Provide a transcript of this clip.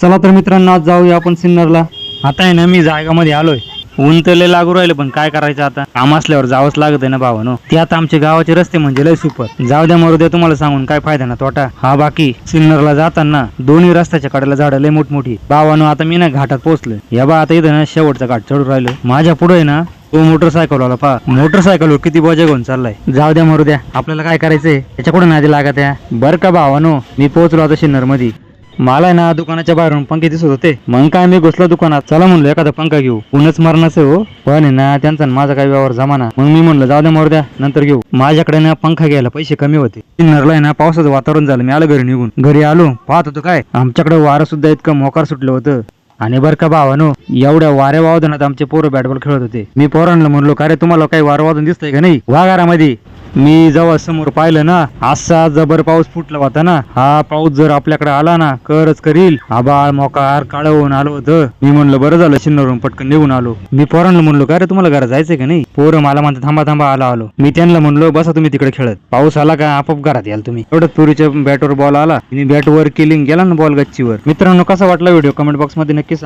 चला तर मित्रांनो आज जाऊया आपण सिन्नरला. आता आहे ना मी जागामध्ये आलोय. ऊन तर लय लागू राहिलं पण काय करायचं आता? काम असल्यावर जावंच लागत आहे ना भावानो. ते आता आमचे गावाचे रस्ते म्हणजे लय सुपर. जाऊ द्या मरू द्या तुम्हाला सांगून काय फायदा ना तोटा. हा बाकी सिन्नरला जाताना दोन्ही रस्त्याच्या कडेला झाडं लय मोठमोठी. भावानो आता मी ना घाटात पोहोचलोय. या बा आता इथं ना शेवटचा घाट चढू राहिलो माझ्या पुढे आहे ना तो मोटरसायकल वाला पा मोटरसायकलवर किती बोजा घेऊन चाललाय. जाऊ द्या मरू द्या. आपल्याला काय करायचंय? त्याच्या कुठे नादी लागत आहे बर का भावानो मी पोहोचलो आता सिन्नरमध्ये मला आहे ना दुकानाच्या बाहेरून पंखे दिसत होते. मग काय मी घुसलो दुकानात. चला म्हणलो एखादा पंखा घेऊ. ऊनच मरणाचं हो. पण आहे ना त्यांचा माझा काही व्यवहार जमाना. मग मी म्हणलं जाऊ द्या मरू द्या नंतर घेऊ. माझ्याकडे ना पंखा घ्यायला पैसे कमी होते. सिन्नरला आहे ना पावसाचं वातावरण झालं. मी आलो घरी निघून. घरी आलो पाहत होतो काय आमच्याकडे वारं सुद्धा इतकं मोकार सुटलं होतं. आणि बर का भावानो एवढ्या वाऱ्या वादनात आमचे पोरं बॅटबॉल खेळत होते. मी पोरांना म्हणलो का रे तुम्हाला काही वारं वाजून दिसतंय का नाही? वाघारामध्ये मी जेव्हा समोर पाहिलं ना असा जबर पाऊस फुटला होता ना हा पाऊस जर आपल्याकडे आला ना करच करील. आबाळ मोकार काळ होऊन आलो होतं. मी म्हणलं बरं झालं शिन्नरून पटकन निघून आलो. मी पोरांना म्हणलो का रे तुम्हाला घरात जायचंय का नाही? पोरं मला म्हणतात थांबा थांबा आला आलो. मी त्यांना म्हणलो बसा तुम्ही तिकडे खेळत. पाऊस आला का आपोआप घरात याल तुम्ही. एवढं पुरीच्या बॅटवर बॉल आला. मी बॅट वर गेला ना बॉल गच्चीवर. मित्रांनो कसा वाटला व्हिडिओ? कमेंट बॉक्समध्ये नक्की